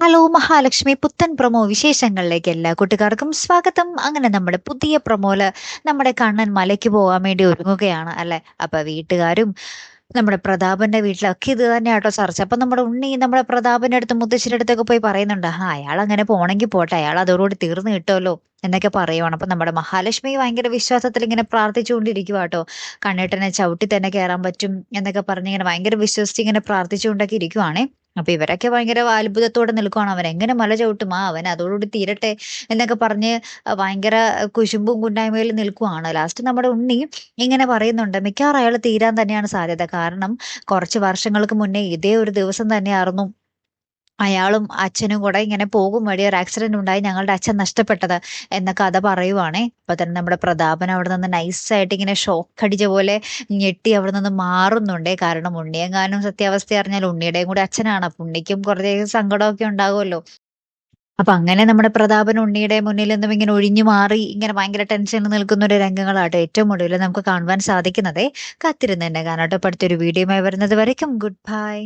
Hello Mahalakshmi പുത്തൻ promo വിശേഷങ്ങളിലേക്ക് എല്ലാ കൂട്ടുകാർക്കും സ്വാഗതം. അങ്ങനെ നമ്മുടെ പുതിയ പ്രൊമോൽ നമ്മുടെ കണ്ണൻ മലയ്ക്ക് പോകാൻ വേണ്ടി ഒരുങ്ങുകയാണ് അല്ലെ? അപ്പൊ വീട്ടുകാരും നമ്മുടെ പ്രതാപന്റെ വീട്ടിലൊക്കെ ഇത് തന്നെ ആട്ടോ ചർച്ച. അപ്പൊ നമ്മുടെ ഉണ്ണി നമ്മുടെ പ്രതാപന്റെ അടുത്ത് മുത്തശ്ശിയുടെ അടുത്തൊക്കെ പോയി പറയുന്നുണ്ട് ആ അയാൾ അങ്ങനെ പോണെങ്കിൽ പോട്ടെ അയാൾ അതോടുകൂടി തീർന്നു കിട്ടുമല്ലോ എന്നൊക്കെ പറയുവാണ്. അപ്പൊ നമ്മുടെ മഹാലക്ഷ്മി ഭയങ്കര വിശ്വാസത്തിൽ ഇങ്ങനെ പ്രാർത്ഥിച്ചുകൊണ്ടിരിക്കുക കേട്ടോ കണ്ണേട്ടനെ ചവിട്ടി തന്നെ കയറാൻ പറ്റും എന്നൊക്കെ പറഞ്ഞ് ഇങ്ങനെ ഭയങ്കര വിശ്വസിച്ച് ഇങ്ങനെ പ്രാർത്ഥിച്ചുകൊണ്ടൊക്കെ ഇരിക്കുവാണേ. അപ്പൊ ഇവരൊക്കെ ഭയങ്കര അത്ഭുതത്തോടെ നിൽക്കുവാണ്. അവൻ എങ്ങനെ മല ചവിട്ടും? ആ അവൻ അതോടുകൂടി തീരട്ടെ എന്നൊക്കെ പറഞ്ഞ് ഭയങ്കര കുശുമ്പും കുണ്ടായ്മയിൽ നിൽക്കുവാണ്. ലാസ്റ്റ് നമ്മുടെ ഉണ്ണി ഇങ്ങനെ പറയുന്നുണ്ട് മിക്കവാറും അയാൾ തീരാൻ തന്നെയാണ് സാധ്യത. കാരണം കുറച്ച് വർഷങ്ങൾക്ക് മുന്നേ ഇതേ ഒരു ദിവസം തന്നെയായിരുന്നു അയാളും അച്ഛനും കൂടെ ഇങ്ങനെ പോകും. വഴി ഒരു ആക്സിഡന്റ് ഉണ്ടായി ഞങ്ങളുടെ അച്ഛൻ നഷ്ടപ്പെട്ടത് എന്ന കഥ പറയുവാണേ. അപ്പൊ തന്നെ നമ്മുടെ പ്രതാപൻ അവിടെ നിന്ന് നൈസായിട്ട് ഇങ്ങനെ ഷോക്ക് അടിച്ച പോലെ ഞെട്ടി അവിടെ നിന്ന് മാറുന്നുണ്ടേ. കാരണം ഉണ്ണിയെങ്ങാനും സത്യാവസ്ഥ അറിഞ്ഞാൽ ഉണ്ണിയുടെയും കൂടെ അച്ഛനാണ്. അപ്പൊ ഉണ്ണിക്കും കുറേ സങ്കടമൊക്കെ ഉണ്ടാകുമല്ലോ. അപ്പൊ അങ്ങനെ നമ്മുടെ പ്രതാപൻ ഉണ്ണിയുടെ മുന്നിൽ നിന്നും ഇങ്ങനെ ഒഴിഞ്ഞു മാറി ഇങ്ങനെ ഭയങ്കര ടെൻഷനിൽ നിൽക്കുന്ന ഒരു രംഗങ്ങളാട്ടോ ഏറ്റവും ഒടുവിൽ നമുക്ക് കാണുവാൻ സാധിക്കുന്നത്. കാത്തിരുന്ന് തന്നെ കാണാട്ടോ. അടുത്തൊരു വീഡിയോയുമായി വരുന്നത് വരയ്ക്കും. Good bye